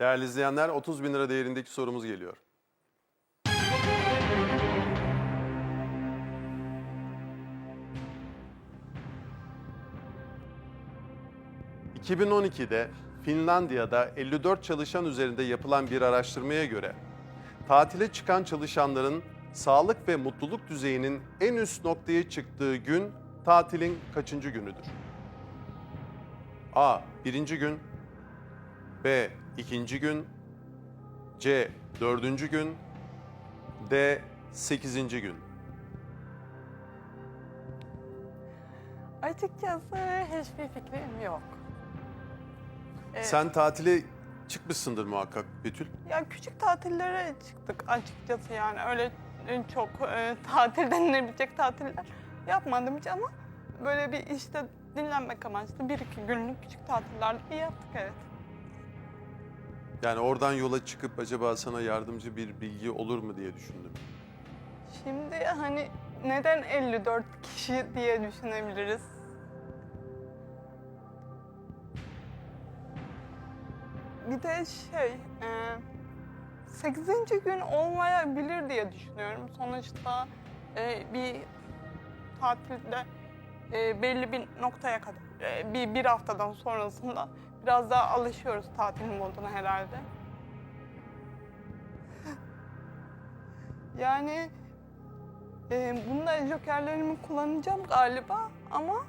Değerli izleyenler 30 bin lira değerindeki sorumuz geliyor. ...2012'de Finlandiya'da 54 çalışan üzerinde yapılan bir araştırmaya göre... ...tatile çıkan çalışanların sağlık ve mutluluk düzeyinin en üst noktaya çıktığı gün tatilin kaçıncı günüdür? A. Birinci gün B. ikinci gün C. Dördüncü gün D. Sekizinci gün Açıkçası hiçbir fikrim yok. Ee, Sen tatile çıkmışsındır muhakkak Betül. Ya küçük tatillere çıktık açıkçası yani öyle çok e, tatil denilebilecek tatiller yapmadım hiç ama böyle bir işte dinlenmek amaçlı bir iki günlük küçük tatillerde bir yaptık evet. Yani oradan yola çıkıp acaba sana yardımcı bir bilgi olur mu diye düşündüm. Şimdi hani neden 54 kişi diye düşünebiliriz. Bir de şey, e, 8. gün olmayabilir diye düşünüyorum. Sonuçta e, bir tatilde e, belli bir noktaya kadar, e, bir, bir haftadan sonrasında biraz daha alışıyoruz tatil moduna herhalde. Yani ee, bunda jokerlerimi kullanacağım galiba ama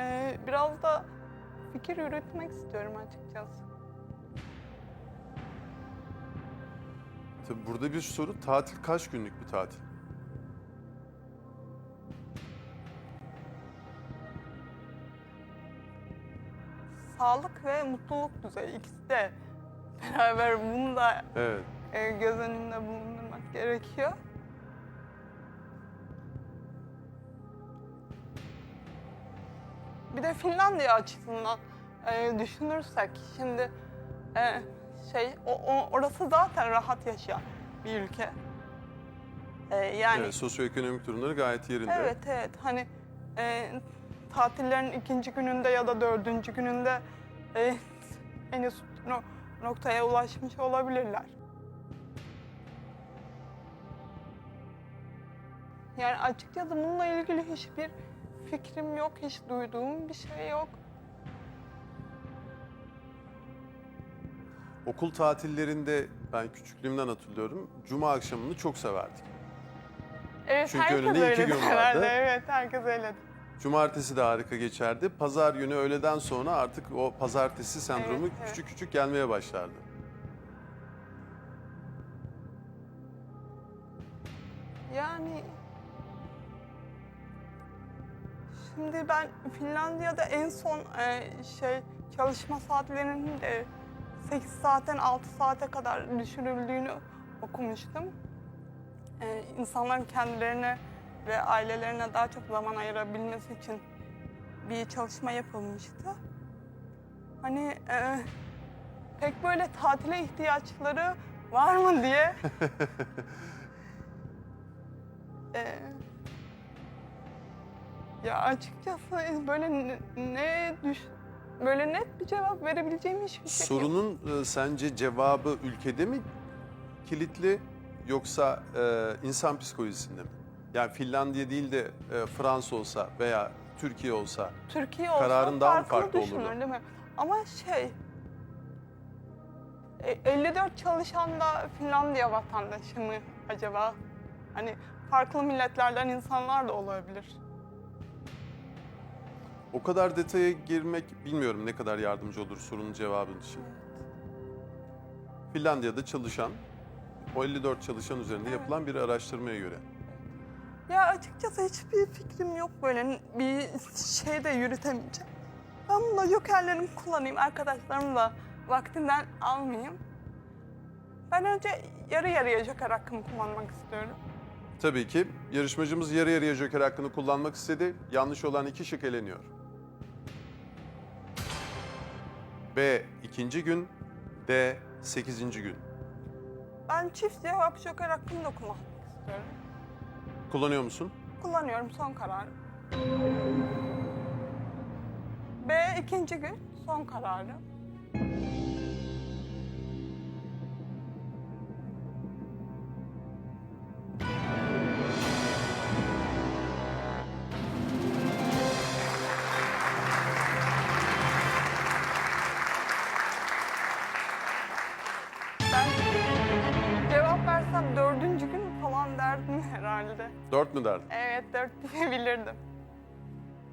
e, biraz da fikir üretmek istiyorum açıkçası. Tabii burada bir soru tatil kaç günlük bir tatil? Sağlık ve mutluluk düzeyi ikisi de beraber bunu da Evet. e, göz önünde bulundurmak gerekiyor. Bir de Finlandiya açısından e, düşünürsek şimdi e, şey o, o- orası zaten rahat yaşayan bir ülke. E, yani evet. Sosyoekonomik durumları gayet yerinde. Evet evet hani e, tatillerin ikinci gününde ya da dördüncü gününde e, en üst no- noktaya ulaşmış olabilirler. Yani açıkçası bununla ilgili hiçbir fikrim yok, hiç duyduğum bir şey yok. Okul tatillerinde ben küçüklüğümden hatırlıyorum. Cuma akşamını çok severdik. Evet, Çünkü herkes önünde iki gün vardı. Evet, herkes öyle. Cumartesi de harika geçerdi. Pazar günü öğleden sonra artık o pazartesi sendromu Evet, evet. küçük küçük gelmeye başlardı. Yani şimdi ben Finlandiya'da en son e, şey çalışma saatlerinin de 8 saatten 6 saate kadar düşürüldüğünü okumuştum. E, insanların kendilerine ve ailelerine daha çok zaman ayırabilmesi için bir çalışma yapılmıştı. Hani e, pek böyle tatile ihtiyaçları var mı diye Ee, ya açıkçası böyle ne, ne düş böyle net bir cevap verebileceğim hiçbir şey yok. Sorunun e, sence cevabı ülkede mi kilitli yoksa e, insan psikolojisinde mi? Yani Finlandiya değil de e, Fransa olsa veya Türkiye olsa Türkiye olsa kararın daha mı farklı düşünür olurdu? değil mi? Ama şey e, 54 çalışan da Finlandiya vatandaşı mı acaba? Hani farklı milletlerden insanlar da olabilir. o kadar detaya girmek bilmiyorum ne kadar yardımcı olur sorunun cevabın için. Finlandiya'da çalışan, o 54 çalışan üzerinde yapılan bir araştırmaya göre. Ya açıkçası hiçbir fikrim yok böyle bir şey de yürütemeyeceğim. Ben bunda jokerlerimi kullanayım, arkadaşlarımı da vaktinden almayayım. Ben önce yarı yarıya joker hakkımı kullanmak istiyorum. Tabii ki yarışmacımız yarı yarıya joker hakkını kullanmak istedi. Yanlış olan iki şık eleniyor. B. ikinci gün. D. Sekizinci gün. Ben çift cevap joker hakkımı da kullanmak istiyorum. Kullanıyor musun? Kullanıyorum son kararım. B ikinci gün son kararım. Ben cevap versem dört herhalde. 4 mü derdin? Evet 4 diyebilirdim.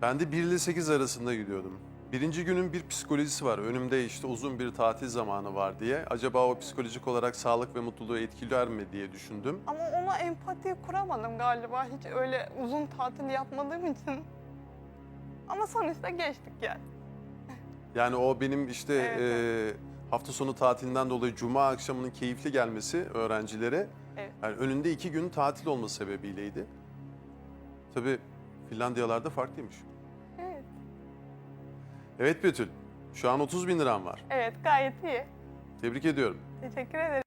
Ben de 1 ile 8 arasında gidiyordum. Birinci günün bir psikolojisi var. Önümde işte uzun bir tatil zamanı var diye. Acaba o psikolojik olarak sağlık ve mutluluğu etkiler mi diye düşündüm. Ama ona empati kuramadım galiba. Hiç öyle uzun tatil yapmadığım için. Ama sonuçta geçtik yani. Yani o benim işte Evet, eee, hafta sonu tatilinden dolayı cuma akşamının keyifli gelmesi öğrencilere. Yani önünde iki gün tatil olması sebebiyleydi. Tabii Finlandiyalarda farklıymış. Evet. Evet Betül, şu an 30 bin liram var. Evet gayet iyi. Tebrik ediyorum. Teşekkür ederim.